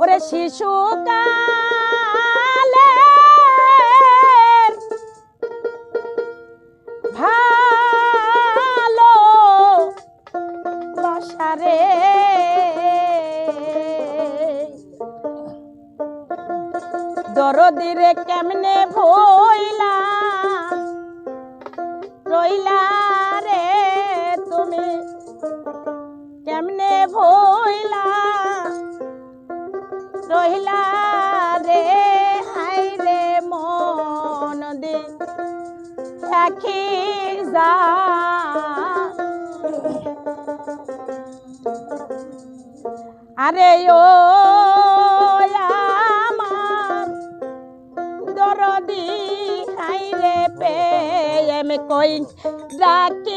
ওরে শিশুকালে ভালো বসারে দরদিরে কেমনে ভইলা রইলা রহিলা রে আইরে মন দে। দেখি যা। আরে ও দরদি দরদি হাইরে পেয়ে কই ডাকি